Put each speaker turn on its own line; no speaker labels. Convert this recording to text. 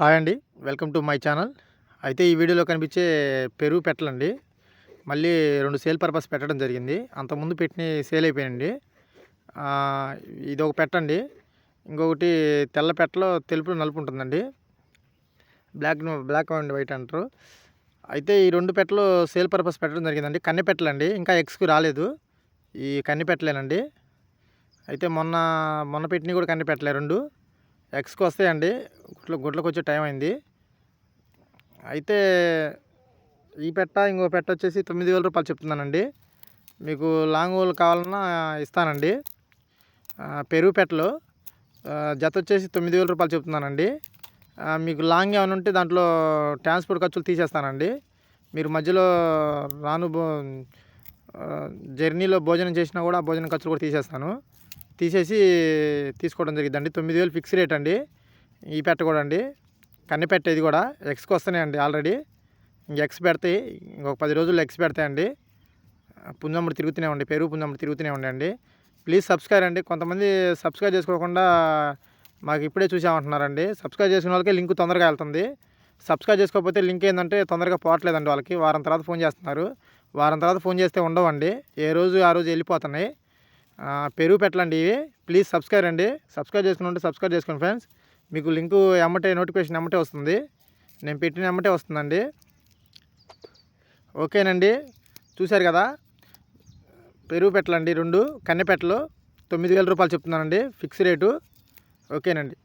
Hi అండి. Welcome to my channel. అయితే ఈ వీడియోలో కనిపించే పెరుగు పెట్టలండి. మళ్ళీ రెండు సేల్ పర్పస్ పెట్టడం జరిగింది. అంతకుముందు పెట్టిన సేల్ అయిపోయాయండి ఇది ఒక పెట్టండి ఇంకొకటి తెల్ల పెట్టలో తెలుపు నలుపు ఉంటుందండి. బ్లాక్ బ్లాక్ అండ్ వైట్ అంటారు. అయితే ఈ రెండు పెట్టలు సేల్ పర్పస్ పెట్టడం జరిగిందండి. కన్నె పెట్టలండి. ఇంకా ఎక్స్కి రాలేదు. ఈ కన్నె పెట్టలేనండి. అయితే మొన్న మొన్న పెట్టినవి కూడా కన్నె పెట్టలే రెండు. ఎక్స్కి వస్తాయండి. గుట్ల గుడ్లకు వచ్చే టైం అయింది. అయితే ఈ పెట్ట ఇంకో పెట్ట వచ్చేసి తొమ్మిది వేల రూపాయలు చెప్తున్నానండి. మీకు లాంగ్ హోల్ కావాలన్నా ఇస్తానండి. పెరుగు పెట్టలు. జత వచ్చేసి తొమ్మిది వేల రూపాయలు చెప్తున్నానండి. మీకు లాంగ్ ఏమైనా ఉంటే దాంట్లో ట్రాన్స్పోర్ట్ ఖర్చులు తీసేస్తానండి. మీరు మధ్యలో రాను జర్నీలో భోజనం చేసినా కూడా భోజనం ఖర్చులు కూడా తీసేస్తాను. తీసేసి తీసుకోవడం జరిగిందండి తొమ్మిది వేలు ఫిక్స్ రేట్ అండి. ఈ పెట్ట కూడా అండి. కన్నె పెట్ట ఇది కూడా ఎక్స్కి వస్తున్నాయండి ఆల్రెడీ ఇంక ఎక్స్ పెడతాయి ఇంకొక పది రోజుల్లో ఎక్స్ పెడతాయండి పుంజమ్మడి తిరుగుతూనే ఉండి పెరుగు పుంజమ్మడి తిరుగుతూనే ఉండండి ప్లీజ్ సబ్స్క్రైబ్ అండి. కొంతమంది సబ్స్క్రైబ్ చేసుకోకుండా మాకు ఇప్పుడే చూసామంటున్నారండి. సబ్స్క్రైబ్ చేసుకున్న వాళ్ళకి లింక్ తొందరగా వెళ్తుంది. సబ్స్క్రైబ్ చేసుకోకపోతే లింక్ ఏంటంటే తొందరగా పోవట్లేదండి వాళ్ళకి. వారం తర్వాత ఫోన్ చేస్తున్నారు. వారం తర్వాత ఫోన్ చేస్తే ఉండవండి. ఏ రోజు ఆ రోజు వెళ్ళిపోతున్నాయి. పెరుగు పెట్టలండి ఇవి. ప్లీజ్ సబ్స్క్రైబ్ అండి. సబ్స్క్రైబ్ చేసుకుని ఉంటే సబ్స్క్రైబ్ చేసుకోండి ఫ్రెండ్స్ మీకు లింకు ఎమ్మటే నోటిఫికేషన్ ఎమ్మటే వస్తుంది. నేను పెట్టిన ఎమ్మటే వస్తుందండి. ఓకేనండి. చూశారు కదా? పెరుగు పెట్టలండి రెండు కన్నెపెట్టలు తొమ్మిది వేల రూపాయలు చెప్తున్నానండి. ఫిక్స్ రేటు ఓకేనండి.